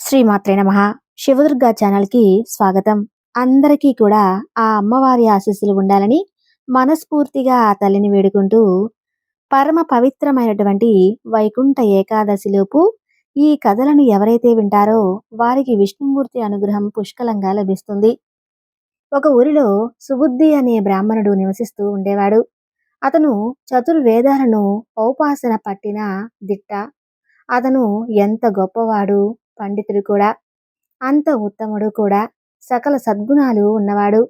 శ్రీమాత్రే నమ. శివదుర్గ ఛానల్కి స్వాగతం. అందరికీ కూడా ఆ అమ్మవారి ఆశీస్సులు ఉండాలని మనస్ఫూర్తిగా ఆ తల్లిని వేడుకుంటూ పరమ పవిత్రమైనటువంటి వైకుంఠ ఏకాదశిలోపు ఈ కథలను ఎవరైతే వింటారో వారికి విష్ణుమూర్తి అనుగ్రహం పుష్కలంగా లభిస్తుంది. ఒక ఊరిలో సుబుద్ధి అనే బ్రాహ్మణుడు నివసిస్తూ ఉండేవాడు. అతను చతుర్వేదాలను ఔపాసన పట్టిన దిట్ట. అతను ఎంత గొప్పవాడు పండితుడు కూడా అంత ఉత్తముడు కూడా సకల సద్గుణాలు ఉన్నవాడు.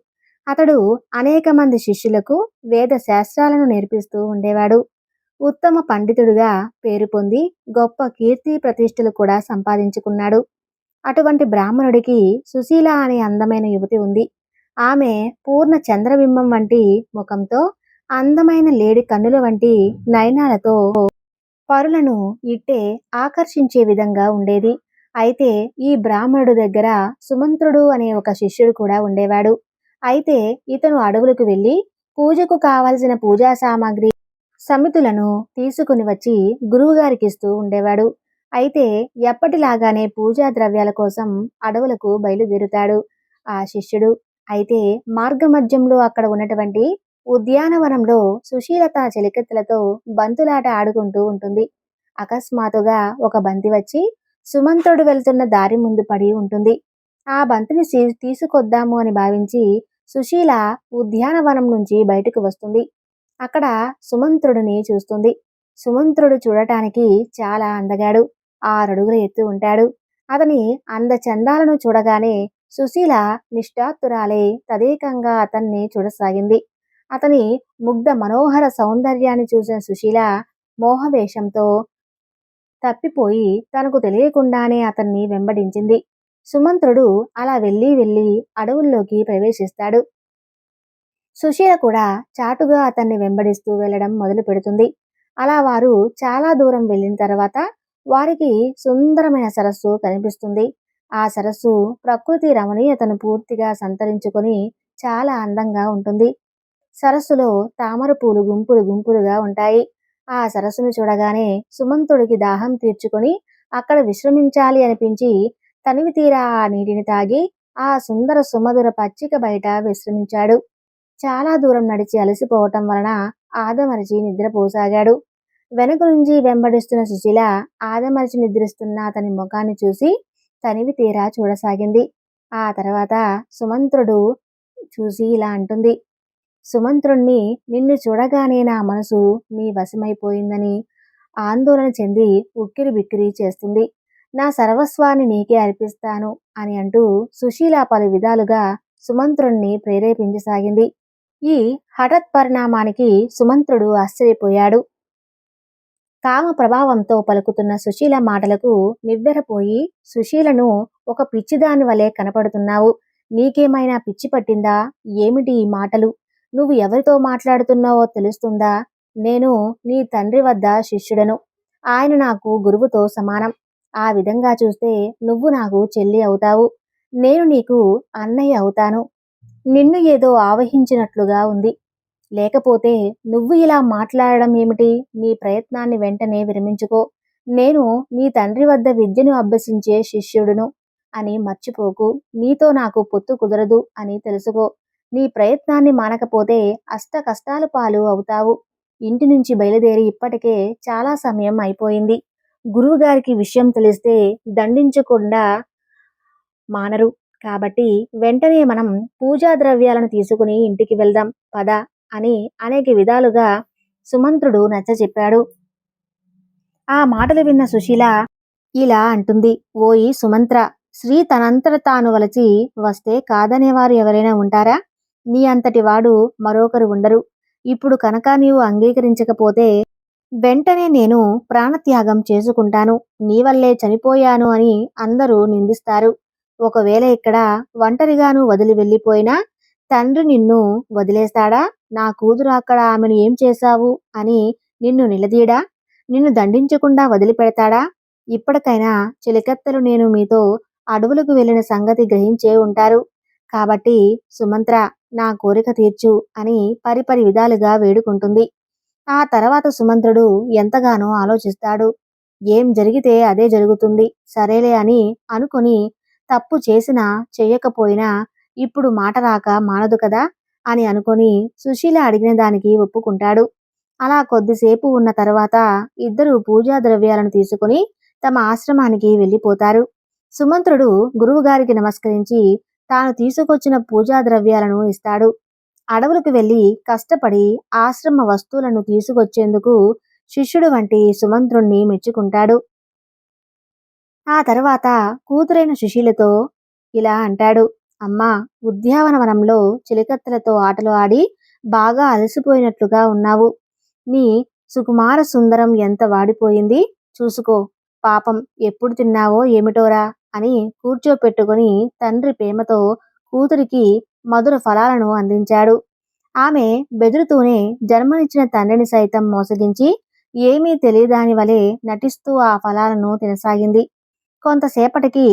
అతడు అనేక మంది శిష్యులకు వేద శాస్త్రాలను నేర్పిస్తూ ఉండేవాడు. ఉత్తమ పండితుడుగా పేరు పొంది గొప్ప కీర్తి ప్రతిష్టలు కూడా సంపాదించుకున్నాడు. అటువంటి బ్రాహ్మణుడికి సుశీల అనే అందమైన యువతి ఉంది. ఆమె పూర్ణ చంద్రబింబం వంటి ముఖంతో అందమైన లేడి కన్నుల వంటి నయనాలతో పరులను ఇట్టే ఆకర్షించే విధంగా ఉండేది. అయితే ఈ బ్రాహ్మణుడు దగ్గర సుమంత్రుడు అనే ఒక శిష్యుడు కూడా ఉండేవాడు. అయితే ఇతను అడవులకు వెళ్ళి పూజకు కావలసిన పూజా సామాగ్రి సమితులను తీసుకుని వచ్చి గురువుగారికి ఇస్తూ ఉండేవాడు. అయితే ఎప్పటిలాగానే పూజా ద్రవ్యాల కోసం అడవులకు బయలుదేరుతాడు ఆ శిష్యుడు. అయితే మార్గమధ్యంలో అక్కడ ఉన్నటువంటి ఉద్యానవనంలో సుశీలత చెలికత్తెలతో బంతులాట ఆడుకుంటూ ఉంటుంది. అకస్మాత్తుగా ఒక బంతి వచ్చి సుమంతుడు వెళ్తున్న దారి ముందు పడి ఉంటుంది. ఆ బంతిని తీసుకొద్దాము అని భావించి సుశీల ఉద్యానవనం నుంచి బయటకు వస్తుంది. అక్కడ సుమంత్రుడిని చూస్తుంది. సుమంత్రుడు చూడటానికి చాలా అందగాడు. ఆరడుగుల ఎత్తు ఉంటాడు. అతని అందచందాలను చూడగానే సుశీల నిష్ఠాతురాలే తదేకంగా అతన్ని చూడసాగింది. అతని ముగ్ధ మనోహర సౌందర్యాన్ని చూసిన సుశీల మోహవేషంతో తప్పిపోయి తనకు తెలియకుండానే అతన్ని వెంబడించింది. సుమంత్రుడు అలా వెళ్ళి వెళ్ళి అడవుల్లోకి ప్రవేశిస్తాడు. సుశీల కూడా చాటుగా అతన్ని వెంబడిస్తూ వెళ్ళడం మొదలు పెడుతుంది. అలా వారు చాలా దూరం వెళ్ళిన తర్వాత వారికి సుందరమైన సరస్సు కనిపిస్తుంది. ఆ సరస్సు ప్రకృతి రమణీయతను పూర్తిగా సంతరించుకొని చాలా అందంగా ఉంటుంది. సరస్సులో తామర పూలు గుంపులు గుంపులుగా ఉంటాయి. ఆ సరస్సును చూడగానే సుమంతుడికి దాహం తీర్చుకొని అక్కడ విశ్రమించాలి అనిపించి తనివి తీరా ఆ నీటిని తాగి ఆ సుందర సుమధుర పచ్చిక బయట విశ్రమించాడు. చాలా దూరం నడిచి అలసిపోవటం వలన ఆదమరిచి నిద్రపోసాగాడు. వెనుక నుంచి వెంబడిస్తున్న సుశీల ఆదమరిచి నిద్రిస్తున్న అతని ముఖాన్ని చూసి తనివి తీరా చూడసాగింది. ఆ తర్వాత సుమంత్రుడు చూసి ఇలా అంటుంది. సుమంత్రుణ్ణి నిన్ను చూడగానే నా మనసు నీ వశమైపోయిందని ఆందోళన చెంది ఉక్కిరి బిక్కిరి చేస్తుంది. నా సర్వస్వాన్ని నీకే అర్పిస్తాను అని అంటూ సుశీల పలు విధాలుగా సుమంత్రుణ్ణి ప్రేరేపించసాగింది. ఈ హఠత్ పరిణామానికి సుమంత్రుడు ఆశ్చర్యపోయాడు. కామ ప్రభావంతో పలుకుతున్న సుశీల మాటలకు నివ్వెరపోయి సుశీలను ఒక పిచ్చిదాని వలె కనపడుతున్నావు. నీకేమైనా పిచ్చి పట్టిందా? ఏమిటి ఈ మాటలు? నువ్వు ఎవరితో మాట్లాడుతున్నావో తెలుస్తుందా? నేను నీ తండ్రి వద్ద శిష్యుడను. ఆయన నాకు గురువుతో సమానం. ఆ విధంగా చూస్తే నువ్వు నాకు చెల్లి అవుతావు. నేను నీకు అన్నయ్య అవుతాను. నిన్ను ఏదో ఆవహించినట్లుగా ఉంది. లేకపోతే నువ్వు ఇలా మాట్లాడడం ఏమిటి? నీ ప్రయత్నాన్ని వెంటనే విరమించుకో. నేను నీ తండ్రి వద్ద విద్యను అభ్యసించే శిష్యుడును. అని మర్చిపోకు. నీతో నాకు పొత్తు కుదరదు అని తెలుసుకో. నీ ప్రయత్నాన్ని మానకపోతే అష్ట కష్టాలు పాలు అవుతావు. ఇంటి నుంచి బయలుదేరి ఇప్పటికే చాలా సమయం అయిపోయింది. గురువుగారికి విషయం తెలిస్తే దండించకుండా మానరు. కాబట్టి వెంటనే మనం పూజా ద్రవ్యాలను తీసుకుని ఇంటికి వెళ్దాం పద అని అనేక విధాలుగా సుమంత్రుడు నచ్చ చెప్పాడు ఆ మాటలు విన్న సుశీల ఇలా అంటుంది. ఓయి సుమంత్ర శ్రీ తనంతట తాను వలచి వస్తే కాదనేవారు ఎవరైనా ఉంటారా? నీ అంతటి వాడు మరొకరు ఉండరు. ఇప్పుడు కనుక నీవు అంగీకరించకపోతే వెంటనే నేను ప్రాణత్యాగం చేసుకుంటాను. నీ వల్లే చనిపోయాను అని అందరూ నిందిస్తారు. ఒకవేళ ఇక్కడ ఒంటరిగాను వదిలి వెళ్ళిపోయినా తండ్రి నిన్ను వదిలేస్తాడా? నా కూతురు అక్కడ ఆమెను ఏం చేశావు అని నిన్ను నిలదీయడా నిన్ను దండించకుండా వదిలిపెడతాడా? ఇప్పటికైనా చిలికత్తలు నేను మీతో అడవులకు వెళ్ళిన సంగతి గ్రహించే ఉంటారు. కాబట్టి సుమంత్ర నా కోరిక తీర్చు అని పరిపరి విధాలుగా వేడుకుంటుంది. ఆ తర్వాత సుమంత్రుడు ఎంతగానో ఆలోచిస్తాడు. ఏం జరిగితే అదే జరుగుతుంది సరేలే అని అనుకొని తప్పు చేసినా చేయకపోయినా ఇప్పుడు మాట రాక మానదు కదా అని అనుకొని సుశీల అడిగిన దానికి ఒప్పుకుంటాడు. అలా కొద్దిసేపు ఉన్న తర్వాత ఇద్దరు పూజా ద్రవ్యాలను తీసుకుని తమ ఆశ్రమానికి వెళ్ళిపోతారు. సుమంత్రుడు గురువుగారికి నమస్కరించి తాను తీసుకొచ్చిన పూజా ద్రవ్యాలను ఇస్తాడు. అడవులకు వెళ్ళి కష్టపడి ఆశ్రమ వస్తువులను తీసుకొచ్చేందుకు శిష్యుడు వంటి సుమంత్రుణ్ణి మెచ్చుకుంటాడు. ఆ తర్వాత కూతురైన శిష్యులతో ఇలా అంటాడు. అమ్మా ఉద్యానవనంలో చిలికత్తెలతో ఆటలు ఆడి బాగా అలసిపోయినట్లుగా ఉన్నావు. నీ సుకుమార సుందరం ఎంత వాడిపోయింది? చూసుకో పాపం ఎప్పుడు తిన్నావో ఏమిటోరా? అని కూర్చోపెట్టుకుని తండ్రి ప్రేమతో కూతురికి మధుర ఫలాలను అందించాడు. ఆమె బెదురుతూనే జన్మనిచ్చిన తండ్రిని సైతం మోసగించి ఏమీ తెలియదాని వలె నటిస్తూ ఆ ఫలాలను తినసాగింది. కొంతసేపటికి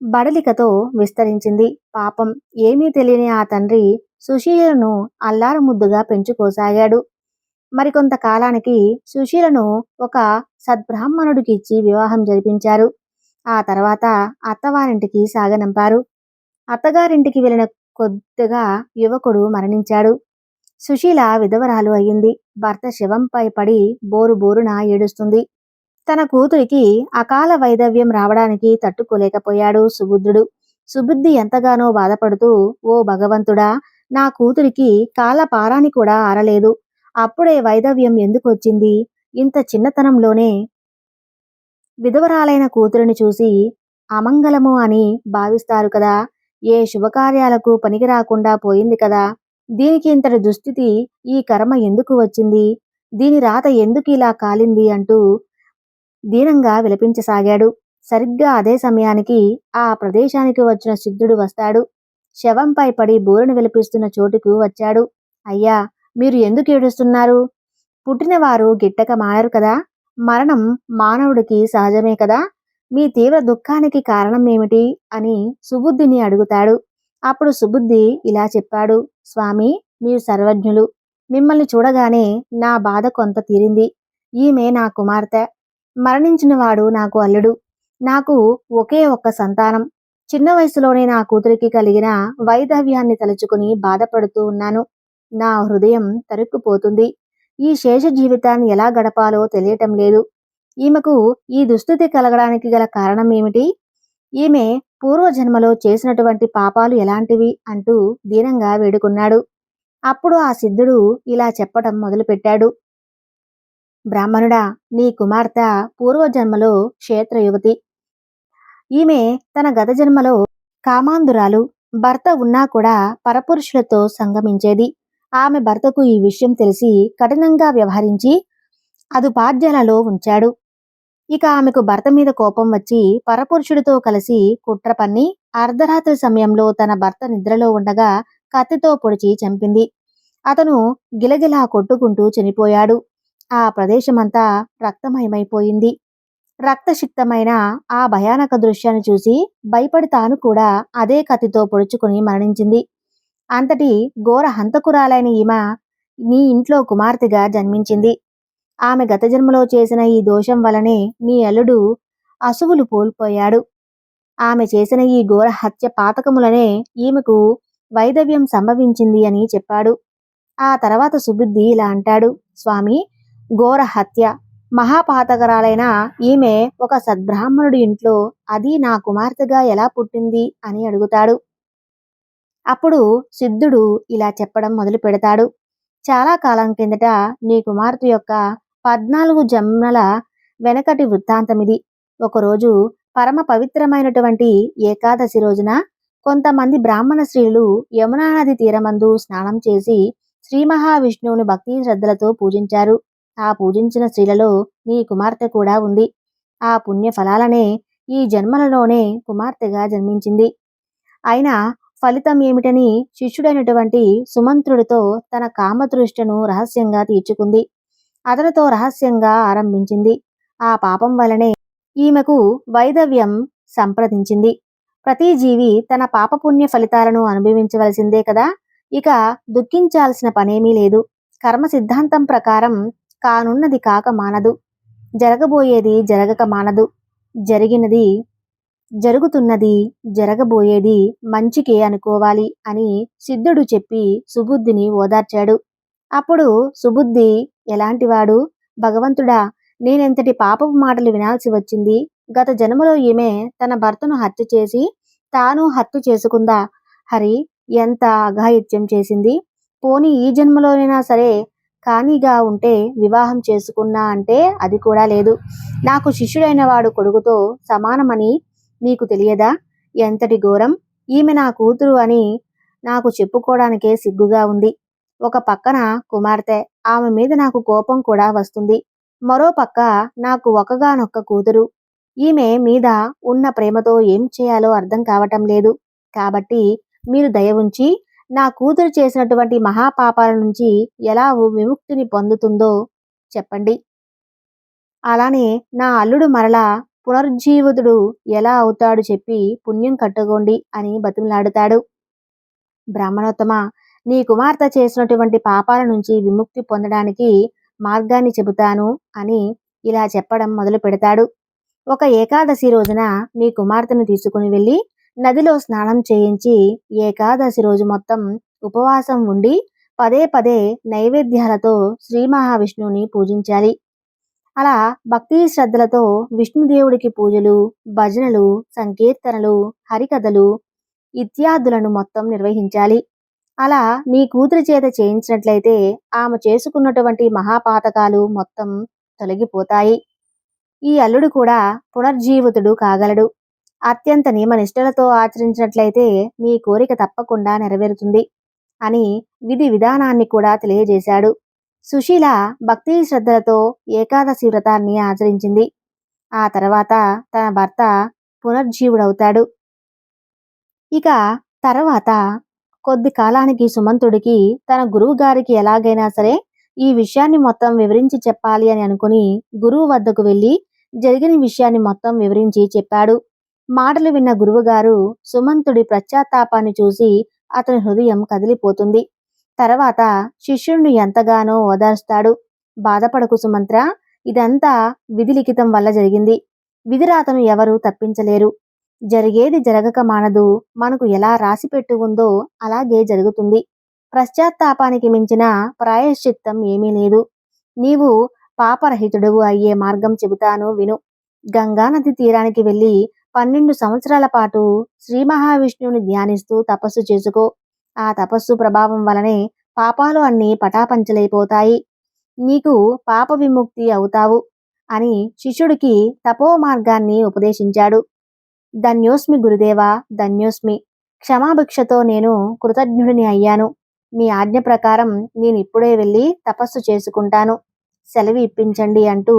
బడలికతో విస్తరించింది. పాపం ఏమీ తెలియని ఆ తండ్రి సుశీలను అల్లారు ముద్దుగా పెంచుకోసాగాడు. మరికొంత కాలానికి సుశీలను ఒక సద్బ్రాహ్మణుడికి ఇచ్చి వివాహం జరిపించారు. ఆ తర్వాత అత్తవారింటికి సాగనంపారు. అత్తగారింటికి వెళ్ళిన కొద్దిగా యువకుడు మరణించాడు. సుశీల విధవరాలు అయ్యింది. భర్త శవంపై పడి బోరు బోరున ఏడుస్తుంది. తన కూతురికి అకాల వైదవ్యం రావడానికి తట్టుకోలేకపోయాడు సుబుద్ధుడు. సుబుద్ధి ఎంతగానో బాధపడుతూ ఓ భగవంతుడా నా కూతురికి కాలపారాని పారాని కూడా ఆరలేదు. అప్పుడే వైదవ్యం ఎందుకు వచ్చింది? ఇంత చిన్నతనంలోనే విధవరాలైన కూతురిని చూసి అమంగళము అని భావిస్తారు కదా. ఏ శుభకార్యాలకు పనికి రాకుండా పోయింది కదా. దీనికి ఇంతటి దుస్థితి ఈ కర్మ ఎందుకు వచ్చింది? దీని రాత ఎందుకు ఇలా కాలింది అంటూ దీనంగా విలపించసాగాడు. సరిగ్గా అదే సమయానికి ఆ ప్రదేశానికి వచ్చిన సిద్ధుడు వస్తాడు. శవంపై పడి బోరును విలపిస్తున్న చోటుకు వచ్చాడు. అయ్యా మీరు ఎందుకు ఏడుస్తున్నారు? పుట్టినవారు గిట్టక మానరు కదా. మరణం మానవుడికి సహజమే కదా? మీ తీవ్ర దుఃఖానికి కారణం ఏమిటి? అని సుబుద్ధిని అడుగుతాడు. అప్పుడు సుబుద్ధి ఇలా చెప్పాడు. స్వామి మీరు సర్వజ్ఞులు. మిమ్మల్ని చూడగానే నా బాధ కొంత తీరింది. ఈమె నా కుమార్తె. మరణించిన వాడు నాకు అల్లుడు. నాకు ఒకే ఒక్క సంతానం. చిన్న వయసులోనే నా కూతురికి కలిగిన వైధవ్యాన్ని తలుచుకుని బాధపడుతూ ఉన్నాను. నా హృదయం తరుక్కుపోతుంది. ఈ శేష జీవితాన్ని ఎలా గడపాలో తెలియటం లేదు. ఈమెకు ఈ దుస్థితి కలగడానికి గల కారణం ఏమిటి ఈమె పూర్వజన్మలో చేసినటువంటి పాపాలు ఎలాంటివి అంటూ దీనంగా వేడుకున్నాడు. అప్పుడు ఆ సిద్ధుడు ఇలా చెప్పటం మొదలుపెట్టాడు. బ్రాహ్మణుడా నీ కుమార్తె పూర్వజన్మలో క్షేత్రయువతి. ఈమె తన గత జన్మలో కామాంధురాలు. భర్త ఉన్నా కూడా పరపురుషులతో సంగమించేది. ఆమె భర్తకు ఈ విషయం తెలిసి కఠినంగా వ్యవహరించి అదుపాద్యాలలో ఉంచాడు. ఇక ఆమెకు భర్త మీద కోపం వచ్చి పరపురుషుడితో కలిసి కుట్ర పన్ని అర్ధరాత్రి సమయంలో తన భర్త నిద్రలో ఉండగా కత్తితో పొడిచి చంపింది. అతను గిలగిలా కొట్టుకుంటూ చనిపోయాడు. ఆ ప్రదేశమంతా రక్తమయమైపోయింది. రక్తసిక్తమైన ఆ భయానక దృశ్యాన్ని చూసి భయపడి తాను కూడా అదే కత్తితో పొడుచుకుని మరణించింది. అంతటి ఘోర హంతకురాలైన ఈమె నీ ఇంట్లో కుమార్తెగా జన్మించింది. ఆమె గత జన్మలో చేసిన ఈ దోషం వలనే నీ అల్లుడు అసువులు కోల్పోయాడు. ఆమె చేసిన ఈ ఘోర హత్య పాతకములనే ఈమెకు వైదవ్యం సంభవించింది అని చెప్పాడు. ఆ తర్వాత సుబుద్ధి ఇలా అంటాడు. స్వామి ఘోర హత్య. మహాపాతకరాలైన ఈమె ఒక సద్బ్రాహ్మణుడి ఇంట్లో అది నా కుమార్తెగా ఎలా పుట్టింది అని అడుగుతాడు. అప్పుడు సిద్ధుడు ఇలా చెప్పడం మొదలు పెడతాడు. చాలా కాలం కిందట నీ కుమార్తె యొక్క పద్నాలుగు జన్మల వెనకటి వృత్తాంతమిది. ఒకరోజు పరమ పవిత్రమైనటువంటి ఏకాదశి రోజున కొంతమంది బ్రాహ్మణ స్త్రీలు యమునా నది తీరమందు స్నానం చేసి శ్రీ మహావిష్ణువుని భక్తి శ్రద్ధలతో పూజించారు. ఆ పూజించిన స్త్రీలలో నీ కుమార్తె కూడా ఉంది. ఆ పుణ్య ఫలాలనే ఈ జన్మలలోనే కుమార్తెగా జన్మించింది. అయినా ఫలితం ఏమిటని శిష్యుడైనటువంటి సుమంత్రుడితో తన కామదృష్టను రహస్యంగా తీర్చుకుంది. అతనితో రహస్యంగా ఆరంభించింది. ఆ పాపం వలనే ఈమెకు వైదవ్యం సంప్రదించింది. ప్రతి జీవి తన పాపపుణ్య ఫలితాలను అనుభవించవలసిందే కదా. ఇక దుఃఖించాల్సిన పనేమీ లేదు. కర్మ సిద్ధాంతం ప్రకారం కానున్నది కాక మానదు. జరగబోయేది జరగక మానదు. జరిగినది జరుగుతున్నది జరగబోయేది మంచికే అనుకోవాలి అని సిద్ధుడు చెప్పి సుబుద్ధిని ఓదార్చాడు. అప్పుడు సుబుద్ధి ఎలాంటివాడు? భగవంతుడా నేనెంతటి పాపపు మాటలు వినాల్సి వచ్చింది? గత జన్మలో ఈమె తన భర్తను హత్య చేసి తాను హత్య చేసుకుందా? హరి ఎంత అఘాయిత్యం చేసింది. పోని ఈ జన్మలోనైనా సరే కానీగా ఉంటే వివాహం చేసుకున్నా అంటే అది కూడా లేదు. నాకు శిష్యుడైన వాడు కొడుకుతో సమానమని మీకు తెలియదా? ఎంతటి ఘోరం? ఈమె నా కూతురు అని నాకు చెప్పుకోవడానికే సిగ్గుగా ఉంది. ఒక పక్కన కుమార్తె ఆమె మీద నాకు కోపం కూడా వస్తుంది. మరో పక్క నాకు ఒకగానొక్క కూతురు. ఈమె మీద ఉన్న ప్రేమతో ఏం చేయాలో అర్థం కావటం లేదు. కాబట్టి మీరు దయ ఉంచి నా కూతురు చేసినటువంటి మహాపాపాల నుంచి ఎలా విముక్తిని పొందుతుందో చెప్పండి. అలానే నా అల్లుడు మరలా పునరుజ్జీవితుడు ఎలా అవుతాడు చెప్పి పుణ్యం కట్టుకోండి అని బతిమలాడుతాడు. బ్రాహ్మణోత్తమ నీ కుమార్తె చేసినటువంటి పాపాల నుంచి విముక్తి పొందడానికి మార్గాన్ని చెబుతాను అని ఇలా చెప్పడం మొదలు పెడతాడు. ఒక ఏకాదశి రోజున నీ కుమార్తెను తీసుకుని వెళ్ళి నదిలో స్నానం చేయించి ఏకాదశి రోజు మొత్తం ఉపవాసం ఉండి పదే పదే నైవేద్యాలతో శ్రీ మహావిష్ణువుని పూజించాలి. అలా భక్తి శ్రద్ధలతో విష్ణుదేవుడికి పూజలు భజనలు సంకీర్తనలు హరికథలు ఇత్యాదులను మొత్తం నిర్వహించాలి. అలా నీ కూతురి చేత చేయించినట్లయితే ఆమె చేసుకున్నటువంటి మహాపాతకాలు మొత్తం తొలగిపోతాయి. ఈ అల్లుడు కూడా పునర్జీవితుడు కాగలడు. అత్యంత నియమనిష్టలతో ఆచరించినట్లయితే నీ కోరిక తప్పకుండా నెరవేరుతుంది అని విధి విధానాన్ని కూడా తెలియజేశాడు. సుశీల భక్తి శ్రద్ధలతో ఏకాదశి వ్రతాన్ని ఆచరించింది. ఆ తర్వాత తన భర్త పునర్జీవుడవుతాడు. ఇక తర్వాత కొద్ది కాలానికి సుమంతుడికి తన గురువు గారికి ఎలాగైనా సరే ఈ విషయాన్ని మొత్తం వివరించి చెప్పాలి అని అనుకుని గురువు వద్దకు వెళ్ళి జరిగిన విషయాన్ని మొత్తం వివరించి చెప్పాడు. మాటలు విన్న గురువుగారు సుమంతుడి ప్రత్యాత్తాపాన్ని చూసి అతని హృదయం కదిలిపోతుంది. తర్వాత శిష్యుణ్ణి ఎంతగానో ఓదార్స్తాడు. బాధపడకు సుమంత్ర ఇదంతా విధి లిఖితం వల్ల జరిగింది. విధిరాతను ఎవరూ తప్పించలేరు. జరిగేది జరగక మానదు. మనకు ఎలా రాసిపెట్టి ఉందో అలాగే జరుగుతుంది. పశ్చాత్తాపానికి మించిన ప్రాయశ్చిత్తం ఏమీ లేదు. నీవు పాపరహితుడువు అయ్యే మార్గం చెబుతాను విను. గంగానది తీరానికి వెళ్ళి పన్నెండు సంవత్సరాల పాటు శ్రీ మహావిష్ణువుని ధ్యానిస్తూ తపస్సు చేసుకో. ఆ తపస్సు ప్రభావం వలనే పాపాలు అన్నీ పటాపంచలైపోతాయి. నీకు పాప విముక్తి అవుతావు అని శిష్యుడికి తపో మార్గాన్ని ఉపదేశించాడు. ధన్యోస్మి గురుదేవా ధన్యోస్మి. క్షమాభిక్షతో నేను కృతజ్ఞుడిని అయ్యాను. మీ ఆజ్ఞ ప్రకారం నేను ఇప్పుడే వెళ్ళి తపస్సు చేసుకుంటాను. సెలవి ఇప్పించండి అంటూ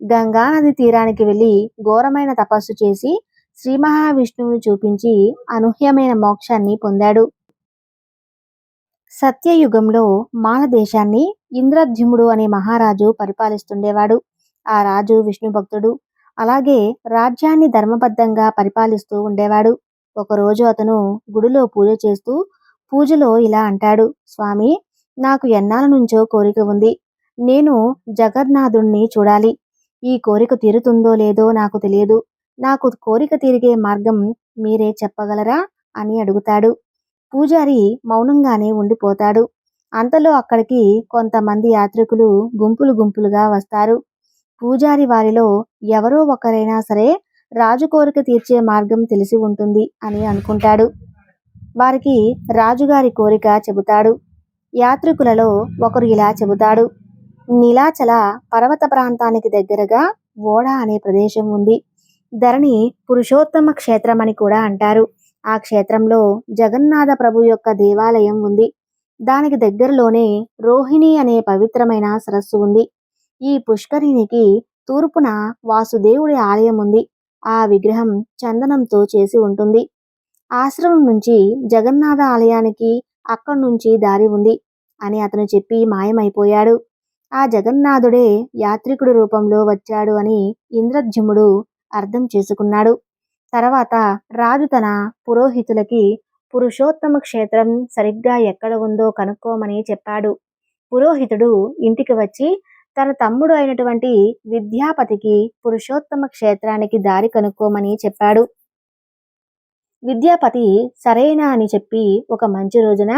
గంగానది తీరానికి వెళ్ళి ఘోరమైన తపస్సు చేసి శ్రీ మహావిష్ణువుని చూపించి అనూహ్యమైన మోక్షాన్ని పొందాడు. సత్యయుగంలో మానదేశాన్ని ఇంద్రద్యుముడు అనే మహారాజు పరిపాలిస్తుండేవాడు. ఆ రాజు విష్ణు భక్తుడు. అలాగే రాజ్యాన్ని ధర్మబద్ధంగా పరిపాలిస్తూ ఉండేవాడు. ఒకరోజు అతను గుడిలో పూజ చేస్తూ పూజలో ఇలా అంటాడు స్వామి నాకు ఎన్నాళ్ళ నుంచో కోరిక ఉంది. నేను జగన్నాథుణ్ణి చూడాలి. ఈ కోరిక తీరుతుందో లేదో నాకు తెలియదు. నాకు కోరిక తీరిగే మార్గం మీరే చెప్పగలరా? అని అడుగుతాడు. పూజారి మౌనంగానే ఉండిపోతాడు. అంతలో అక్కడికి కొంతమంది యాత్రికులు గుంపులు గుంపులుగా వస్తారు. పూజారి వారిలో ఎవరో ఒకరైనా సరే రాజు కోరిక తీర్చే మార్గం తెలిసి ఉంటుంది అని అనుకుంటాడు. వారికి రాజుగారి కోరిక చెబుతాడు. యాత్రికులలో ఒకరు ఇలా చెబుతాడు. నీలాచల పర్వత ప్రాంతానికి దగ్గరగా ఓడ అనే ప్రదేశం ఉంది. ధరణి పురుషోత్తమ క్షేత్రం అని కూడా అంటారు. ఆ క్షేత్రంలో జగన్నాథ ప్రభు యొక్క దేవాలయం ఉంది. దానికి దగ్గరలోనే రోహిణి అనే పవిత్రమైన సరస్సు ఉంది. ఈ పుష్కరిణికి తూర్పున వాసుదేవుడి ఆలయం ఉంది. ఆ విగ్రహం చందనంతో చేసి ఉంటుంది. ఆశ్రమం నుంచి జగన్నాథ ఆలయానికి అక్కడి నుంచి దారి ఉంది అని అతను చెప్పి మాయమైపోయాడు. ఆ జగన్నాథుడే యాత్రికుడి రూపంలో వచ్చాడు అని ఇంద్రజ్యముడు అర్థం చేసుకున్నాడు. తర్వాత రాజు తన పురోహితులకి పురుషోత్తమ క్షేత్రం సరిగ్గా ఎక్కడ ఉందో కనుక్కోమని చెప్పాడు. పురోహితుడు ఇంటికి వచ్చి తన తమ్ముడు అయినటువంటి విద్యాపతికి పురుషోత్తమ క్షేత్రానికి దారి కనుక్కోమని చెప్పాడు. విద్యాపతి సరేనా అని చెప్పి ఒక మంచి రోజున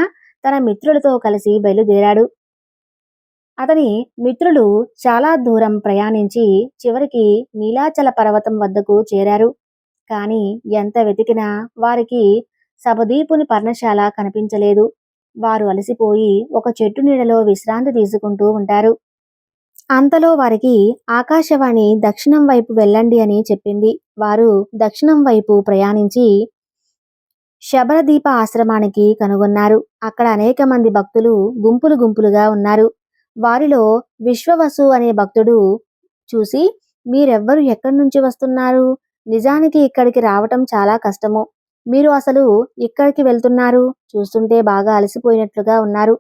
తన మిత్రులతో కలిసి బయలుదేరాడు. అతని మిత్రులు చాలా దూరం ప్రయాణించి చివరికి నీలాచల పర్వతం వద్దకు చేరారు. కాని ఎంత వెతికినా వారికి సబదీపుని పర్ణశాల కనిపించలేదు. వారు అలసిపోయి ఒక చెట్టు నీడలో విశ్రాంతి తీసుకుంటూ ఉంటారు. అంతలో వారికి ఆకాశవాణి దక్షిణం వైపు వెళ్ళండి అని చెప్పింది. వారు దక్షిణం వైపు ప్రయాణించి శబరదీప ఆశ్రమానికి కనుగొన్నారు. అక్కడ అనేక మంది భక్తులు గుంపులు గుంపులుగా ఉన్నారు. వారిలో విశ్వవసు అనే భక్తుడు చూసి మీరెవ్వరు ఎక్కడి నుంచి వస్తున్నారు? నిజానికి ఇక్కడికి రావటం చాలా కష్టము. మీరు అసలు ఇక్కడికి వెళ్తున్నారు? చూస్తుంటే బాగా అలసిపోయినట్లుగా ఉన్నారు.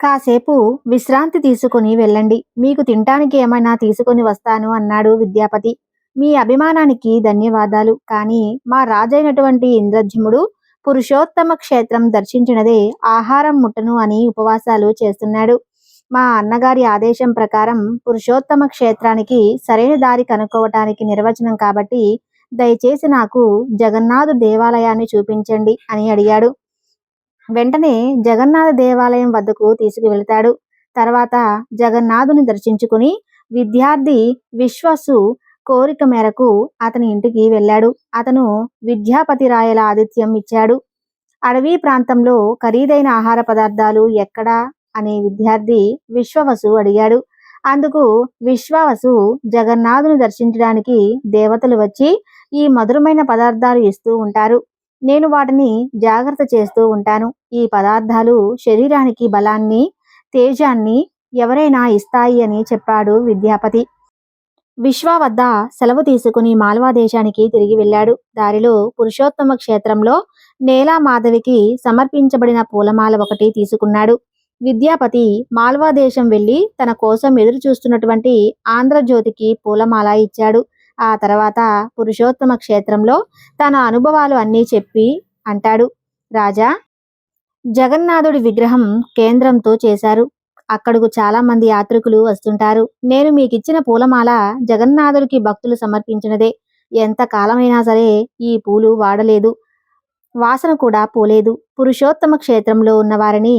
కాసేపు విశ్రాంతి తీసుకుని వెళ్ళండి. మీకు తినటానికి ఏమైనా తీసుకొని వస్తాను అన్నాడు విద్యాపతి. మీ అభిమానానికి ధన్యవాదాలు. కానీ మా రాజైనటువంటి ఇంద్రజ్యముడు పురుషోత్తమ క్షేత్రం దర్శించినదే ఆహారం ముట్టను అని ఉపవాసాలు చేస్తున్నాడు. మా అన్నగారి ఆదేశం ప్రకారం పురుషోత్తమ క్షేత్రానికి సరైన దారి కనుక్కోవటానికి నిర్వచనం కాబట్టి దయచేసి నాకు జగన్నాథు దేవాలయాన్ని చూపించండి అని అడిగాడు. వెంటనే జగన్నాథ దేవాలయం వద్దకు తీసుకువెళ్తాడు. తర్వాత జగన్నాథుని దర్శించుకుని విద్యార్థి విశ్వసు కోరిక మేరకు అతని ఇంటికి వెళ్ళాడు. అతను విద్యాపతి రాయల ఆతిథ్యం ఇచ్చాడు. అడవి ప్రాంతంలో ఖరీదైన ఆహార పదార్థాలు ఎక్కడా అనే విద్యార్థి విశ్వవసు అడిగాడు. అందుకు విశ్వవసు జగన్నాథుని దర్శించడానికి దేవతలు వచ్చి ఈ మధురమైన పదార్థాలు ఇస్తూ ఉంటారు. నేను వాటిని జాగ్రత్త చేస్తూ ఉంటాను. ఈ పదార్థాలు శరీరానికి బలాన్ని తేజాన్ని ఎవరైనా ఇస్తాయి అని చెప్పాడు విద్యాపతి. విశ్వ వద్ద సెలవు తీసుకుని మాల్వా దేశానికి తిరిగి వెళ్ళాడు. దారిలో పురుషోత్తమ క్షేత్రంలో నేలా మాధవికి సమర్పించబడిన పూలమాల ఒకటి తీసుకున్నాడు. విద్యాపతి మాల్వా దేశం వెళ్ళి తన కోసం ఎదురు చూస్తున్నటువంటి ఆంధ్రజ్యోతికి పూలమాల ఇచ్చాడు. ఆ తర్వాత పురుషోత్తమ క్షేత్రంలో తన అనుభవాలు అన్నీ చెప్పి అంటాడు. రాజా జగన్నాథుడి విగ్రహం కేంద్రంతో చేశారు. అక్కడకు చాలా మంది యాత్రికులు వస్తుంటారు. నేను మీకు ఇచ్చిన పూలమాల జగన్నాథుడికి భక్తులు సమర్పించినదే. ఎంత కాలమైనా సరే ఈ పూలు వాడలేదు. వాసన కూడా పోలేదు. పురుషోత్తమ క్షేత్రంలో ఉన్న వారిని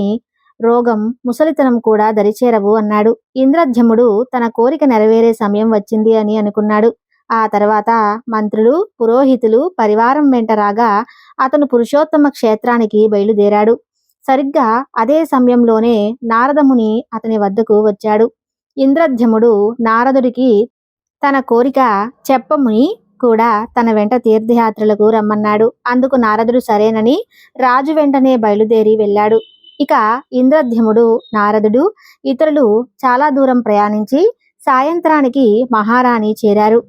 రోగం ముసలితనం కూడా దరిచేరవు అన్నాడు. ఇంద్రధ్యముడు తన కోరిక నెరవేరే సమయం వచ్చింది అని అనుకున్నాడు. ఆ తర్వాత మంత్రులు పురోహితులు పరివారం వెంట రాగా అతను పురుషోత్తమ క్షేత్రానికి బయలుదేరాడు. సరిగ్గా అదే సమయంలోనే నారదముని అతని వద్దకు వచ్చాడు. ఇంద్రధ్యముడు నారదుడికి తన కోరిక చెప్పముని కూడా తన వెంట తీర్థయాత్రలకు రమ్మన్నాడు. అందుకు నారదుడు సరేనని రాజు వెంటనే బయలుదేరి వెళ్ళాడు. ఇక ఇంద్రధ్యముడు నారదుడు ఇతరులు చాలా దూరం ప్రయాణించి సాయంత్రానికి మహారాణి చేరారు.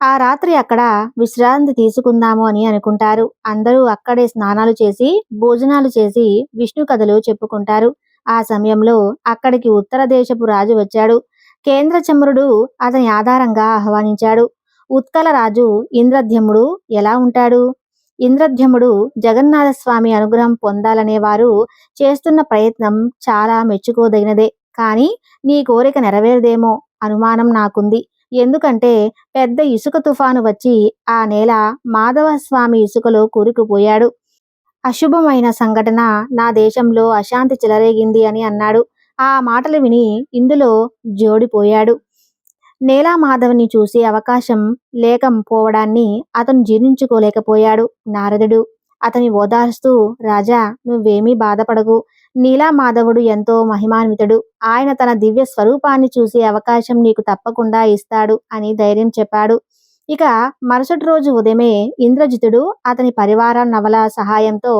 ఆ రాత్రి అక్కడ విశ్రాంతి తీసుకుందాము అని అనుకుంటారు. అందరూ అక్కడే స్నానాలు చేసి భోజనాలు చేసి విష్ణు కథలు చెప్పుకుంటారు. ఆ సమయంలో అక్కడికి ఉత్తర దేశపు రాజు వచ్చాడు. కేంద్ర చంద్రుడు అతని ఆధారంగా ఆహ్వానించాడు. ఉత్కల రాజు ఇంద్రధ్యముడు ఎలా ఉంటాడు? ఇంద్రధ్యముడు జగన్నాథ స్వామి అనుగ్రహం పొందాలనే వారు చేస్తున్న ప్రయత్నం చాలా మెచ్చుకోదగినదే. కానీ నీ కోరిక నెరవేరదేమో అనుమానం నాకుంది. ఎందుకంటే పెద్ద ఇసుక తుఫాను వచ్చి ఆ నేల మాధవ స్వామి ఇసుకలో కూరుకుపోయాడు. అశుభమైన సంఘటన నా దేశంలో అశాంతి చెలరేగింది అని అన్నాడు. ఆ మాటలు విని ఇందులో జోడిపోయాడు. నీలా మాధవిని చూసే అవకాశం లేకపోవడాన్ని అతను జీర్ణించుకోలేకపోయాడు నారదుడు. అతని ఓదార్స్తూ రాజా నువ్వేమీ బాధపడకు. నీలా మాధవుడు ఎంతో మహిమాన్వితుడు. ఆయన తన దివ్య స్వరూపాన్ని చూసే అవకాశం నీకు తప్పకుండా ఇస్తాడు అని ధైర్యం చెప్పాడు. ఇక మరుసటి రోజు ఉదయమే ఇంద్రజితుడు అతని పరివార నవల సహాయంతో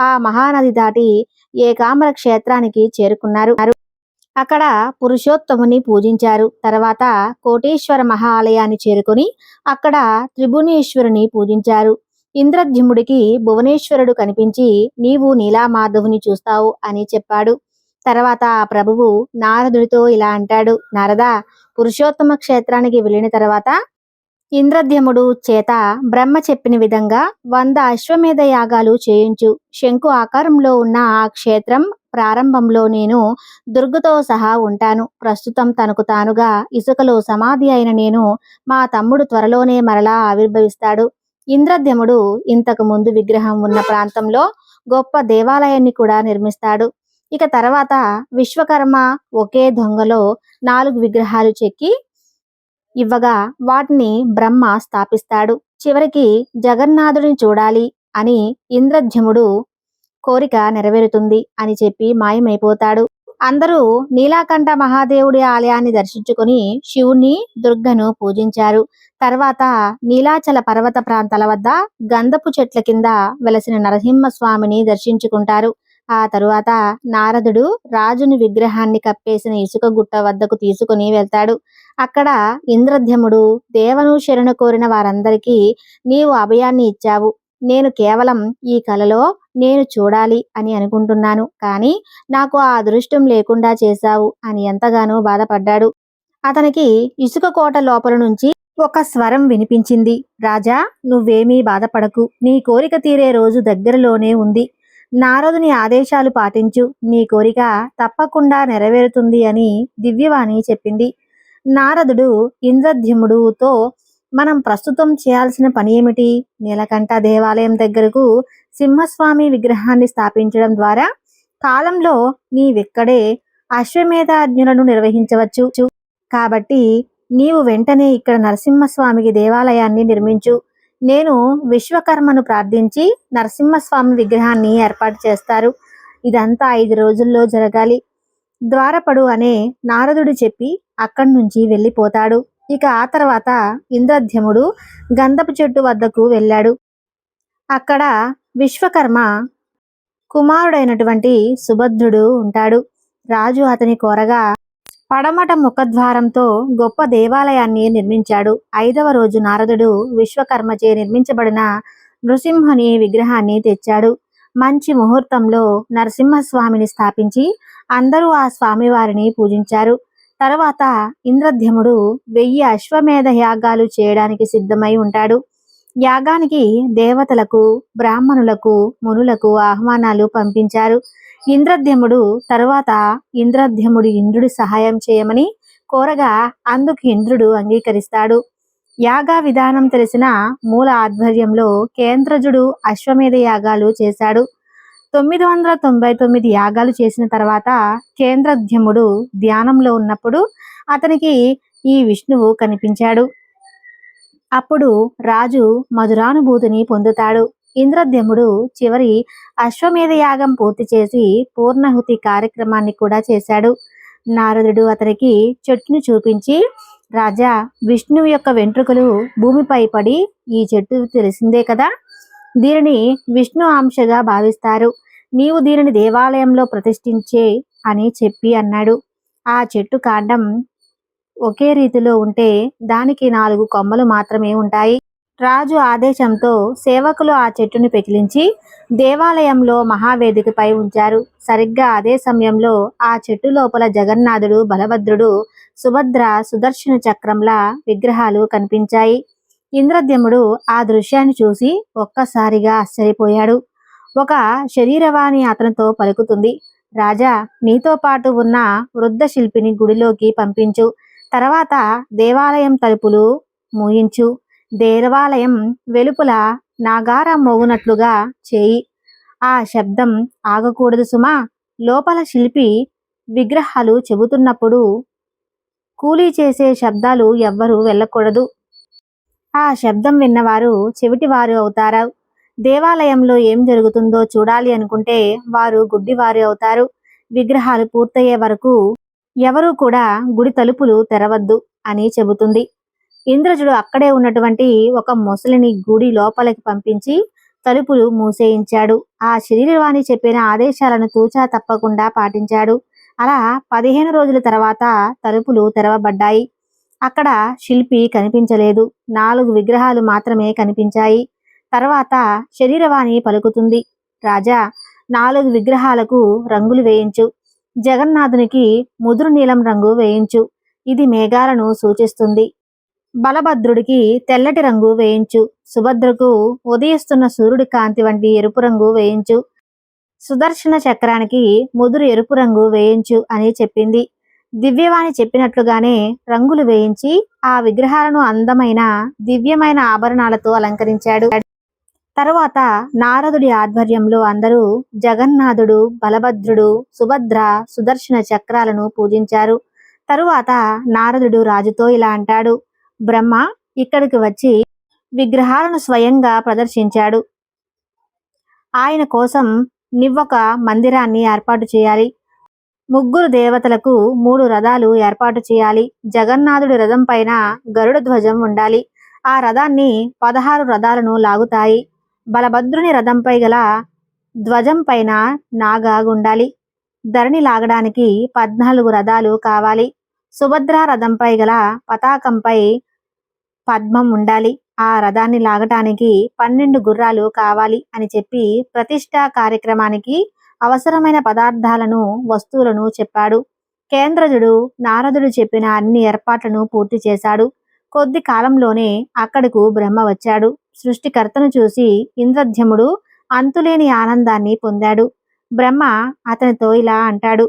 ఆ మహానది దాటి ఏకాంబర క్షేత్రానికి చేరుకున్నారు. అక్కడ పురుషోత్తముని పూజించారు. తర్వాత కోటేశ్వర మహాలయాన్ని చేరుకొని అక్కడ త్రిభువనేశ్వరుని పూజించారు. ఇంద్రధ్యముడికి భువనేశ్వరుడు కనిపించి నీవు నీలామాధవుని చూస్తావు అని చెప్పాడు. తర్వాత ఆ ప్రభువు నారదుడితో ఇలా అంటాడు నారద పురుషోత్తమ క్షేత్రానికి వెళ్ళిన తర్వాత ఇంద్రద్యముడు చేత బ్రహ్మ చెప్పిన విధంగా వంద అశ్వమేధ యాగాలు చేయించు. శంకు ఆకారంలో ఉన్న ఆ క్షేత్రం ప్రారంభంలో నేను దుర్గతో సహా ఉంటాను. ప్రస్తుతం తనకు తానుగా ఇసుకలో సమాధి అయిన నేను మా తమ్ముడు త్వరలోనే మరలా ఆవిర్భవిస్తాడు. ఇంద్రద్యముడు ఇంతకు ముందు విగ్రహం ఉన్న ప్రాంతంలో గొప్ప దేవాలయాన్ని కూడా నిర్మిస్తాడు. ఇక తర్వాత విశ్వకర్మ ఒకే దొంగలో నాలుగు విగ్రహాలు చెక్కి ఇవ్వగా వాటిని బ్రహ్మ స్థాపిస్తాడు. చివరికి జగన్నాథుడిని చూడాలి అని ఇంద్రధ్యముడు కోరిక నెరవేరుతుంది అని చెప్పి మాయమైపోతాడు. అందరూ నీలాకంఠ మహాదేవుడి ఆలయాన్ని దర్శించుకొని శివుని దుర్గను పూజించారు. తర్వాత నీలాచల పర్వత ప్రాంతాల వద్ద గంధపు చెట్ల కింద వెలసిన నరసింహస్వామిని దర్శించుకుంటారు. ఆ తరువాత నారదుడు రాజుని విగ్రహాన్ని కప్పేసిన ఇసుక గుట్ట వద్దకు తీసుకుని వెళ్తాడు. అక్కడ ఇంద్రధ్యముడు దేవను శరణు కోరిన వారందరికీ నీవు అభయాన్ని ఇచ్చావు. నేను కేవలం ఈ కలలో నేను చూడాలి అని అనుకుంటున్నాను. కానీ నాకు ఆ అదృష్టం లేకుండా చేశావు అని ఎంతగానో బాధపడ్డాడు. అతనికి ఇసుక కోట లోపల నుంచి ఒక స్వరం వినిపించింది. రాజా నువ్వేమీ బాధపడకు. నీ కోరిక తీరే రోజు దగ్గరలోనే ఉంది. నారదుని ఆదేశాలు పాటించు. నీ కోరిక తప్పకుండా నెరవేరుతుంది అని దివ్యవాణి చెప్పింది. నారదుడు ఇంద్రధ్యముడుతో మనం ప్రస్తుతం చేయాల్సిన పని ఏమిటి? నీలకంఠ దేవాలయం దగ్గరకు సింహస్వామి విగ్రహాన్ని స్థాపించడం ద్వారా కాలంలో నీవెక్కడే అశ్వమేధాజ్ఞులను నిర్వహించవచ్చు. కాబట్టి నీవు వెంటనే ఇక్కడ నరసింహస్వామికి దేవాలయాన్ని నిర్మించు. నేను విశ్వకర్మను ప్రార్థించి నరసింహస్వామి విగ్రహాన్ని ఏర్పాటు చేస్తారు. ఇదంతా ఐదు రోజుల్లో జరగాలి. ద్వారపడు అనే నారదుడు చెప్పి అక్కడి నుంచి వెళ్ళిపోతాడు. ఇక ఆ తర్వాత ఇంద్రధ్యముడు గంధపు చెట్టు వద్దకు వెళ్ళాడు. అక్కడ విశ్వకర్మ కుమారుడైనటువంటి సుభద్రుడు ఉంటాడు. రాజు అతని కోరగా పడమట ముఖద్వారంతో గొప్ప దేవాలయాన్ని నిర్మించాడు. ఐదవ రోజు నారదుడు విశ్వకర్మచే నిర్మించబడిన నృసింహుని విగ్రహాన్ని తెచ్చాడు. మంచి ముహూర్తంలో నరసింహస్వామిని స్థాపించి అందరూ ఆ స్వామివారిని పూజించారు. తర్వాత ఇంద్రధ్యముడు వెయ్యి అశ్వమేధ యాగాలు చేయడానికి సిద్ధమై ఉంటాడు. యాగానికి దేవతలకు బ్రాహ్మణులకు మునులకు ఆహ్వానాలు పంపించారు. ఇంద్రధ్యముడు తరువాత ఇంద్రధ్యముడు ఇంద్రుడి సహాయం చేయమని కోరగా అందుకు ఇంద్రుడు అంగీకరిస్తాడు. యాగా విధానం తెలిసిన మూల ఆధ్వర్యంలో కేంద్రజుడు అశ్వమేధ యాగాలు చేశాడు. తొమ్మిది వందల తొంభై తొమ్మిది యాగాలు చేసిన తర్వాత కేంద్రధ్యముడు ధ్యానంలో ఉన్నప్పుడు అతనికి ఈ విష్ణువు కనిపించాడు. అప్పుడు రాజు మధురానుభూతిని పొందుతాడు. ఇంద్రద్యముడు చివరి అశ్వమేధ యాగం పూర్తి చేసి పూర్ణహుతి కార్యక్రమాన్ని కూడా చేశాడు. నారదుడు అతనికి చెట్టును చూపించి రాజా విష్ణువు యొక్క వెంట్రుకలు భూమిపై పడి ఈ చెట్టు తెలిసిందే కదా? దీనిని విష్ణు అంశగా భావిస్తారు. నీవు దీనిని దేవాలయంలో ప్రతిష్ఠించే అని చెప్పి అన్నాడు. ఆ చెట్టు కాండం ఒకే రీతిలో ఉంటే దానికి నాలుగు కొమ్మలు మాత్రమే ఉంటాయి. రాజు ఆదేశంతో సేవకులు ఆ చెట్టును పెకిలించి దేవాలయంలో మహావేదికపై ఉంచారు. సరిగ్గా అదే సమయంలో ఆ చెట్టు లోపల జగన్నాథుడు బలభద్రుడు సుభద్ర సుదర్శన చక్రంలా విగ్రహాలు కనిపించాయి. ఇంద్రద్యముడు ఆ దృశ్యాన్ని చూసి ఒక్కసారిగా ఆశ్చర్యపోయాడు. ఒక శరీరవాణి అతనితో పలుకుతుంది. రాజా నీతో పాటు ఉన్న వృద్ధ శిల్పిని గుడిలోకి పంపించు. తర్వాత దేవాలయం తలుపులు మూయించు. దేవాలయం వెలుపల నాగార మోగునట్లుగా చేయి. ఆ శబ్దం ఆగకూడదు సుమా. లోపల శిల్పి విగ్రహాలు చెబుతున్నప్పుడు కూలీ చేసే శబ్దాలు ఎవ్వరూ వెళ్ళకూడదు. ఆ శబ్దం విన్నవారు చెవిటివారు అవుతారు. దేవాలయంలో ఏం జరుగుతుందో చూడాలి అనుకుంటే వారు గుడ్డివారు అవుతారు. విగ్రహాలు పూర్తయ్యే వరకు ఎవరూ కూడా గుడి తలుపులు తెరవద్దు అని చెబుతుంది. ఇంద్రజుడు అక్కడే ఉన్నటువంటి ఒక మొసలిని గుడి లోపలికి పంపించి తలుపులు మూసేయించాడు. ఆ శరీరవాణి చెప్పిన ఆదేశాలను తూచా తప్పకుండా పాటించాడు. అలా పదిహేను రోజుల తర్వాత తలుపులు తెరవబడ్డాయి. అక్కడ శిల్పి కనిపించలేదు. నాలుగు విగ్రహాలు మాత్రమే కనిపించాయి. తర్వాత శరీరవాణి పలుకుతుంది. రాజా నాలుగు విగ్రహాలకు రంగులు వేయించు. జగన్నాథునికి ముదురు నీలం రంగు వేయించు. ఇది మేఘాలను సూచిస్తుంది. బలభద్రుడికి తెల్లటి రంగు వేయించు. సుభద్రకు ఉదయిస్తున్న సూర్యుడి కాంతి వంటి ఎరుపు రంగు వేయించు. సుదర్శన చక్రానికి ముదురు ఎరుపు రంగు వేయించు అని చెప్పింది. దివ్యవాణి చెప్పినట్లుగానే రంగులు వేయించి ఆ విగ్రహాలను అందమైన దివ్యమైన ఆభరణాలతో అలంకరించాడు. తరువాత నారదుడి ఆధ్వర్యంలో అందరూ జగన్నాథుడు బలభద్రుడు సుభద్ర సుదర్శన చక్రాలను పూజించారు. తరువాత నారదుడు రాజుతో ఇలా అంటాడు బ్రహ్మ ఇక్కడికి వచ్చి విగ్రహాలను స్వయంగా ప్రదర్శించాడు. ఆయన కోసం నివ్వొక మందిరాన్ని ఏర్పాటు చేయాలి. ముగ్గురు దేవతలకు మూడు రథాలు ఏర్పాటు చేయాలి. జగన్నాథుడి రథం పైన గరుడ ధ్వజం ఉండాలి. ఆ రథాన్ని పదహారు రథాలను లాగుతాయి. బలభద్రుని రథంపై గల ధ్వజం పైన నాగా ఉండాలి ధరణి లాగడానికి పద్నాలుగు రథాలు కావాలి. సుభద్ర రథంపై గల పతాకంపై పద్మం ఉండాలి. ఆ రథాన్ని లాగటానికి పన్నెండు గుర్రాలు కావాలి అని చెప్పి ప్రతిష్టా కార్యక్రమానికి అవసరమైన పదార్థాలను వస్తువులను చెప్పాడు. కేంద్రజుడు నారదుడు చెప్పిన అన్ని ఏర్పాట్లను పూర్తి చేశాడు. కొద్ది కాలంలోనే అక్కడకు బ్రహ్మ వచ్చాడు. సృష్టికర్తను చూసి ఇంద్రధ్యముడు అంతులేని ఆనందాన్ని పొందాడు. బ్రహ్మ అతనితో ఇలా అంటాడు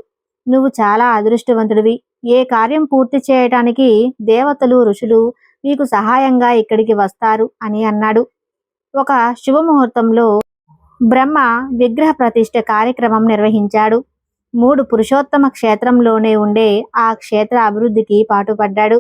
నువ్వు చాలా అదృష్టవంతుడివి. ఏ కార్యం పూర్తి చేయటానికి దేవతలు ఋషులు మీకు సహాయంగా ఇక్కడికి వస్తారు అని అన్నాడు. ఒక శుభముహూర్తంలో బ్రహ్మ విగ్రహ ప్రతిష్ఠ కార్యక్రమం నిర్వహించాడు. మూడు పురుషోత్తమ క్షేత్రంలోనే ఉండే ఆ క్షేత్ర అభివృద్ధికి పాటుపడ్డాడు.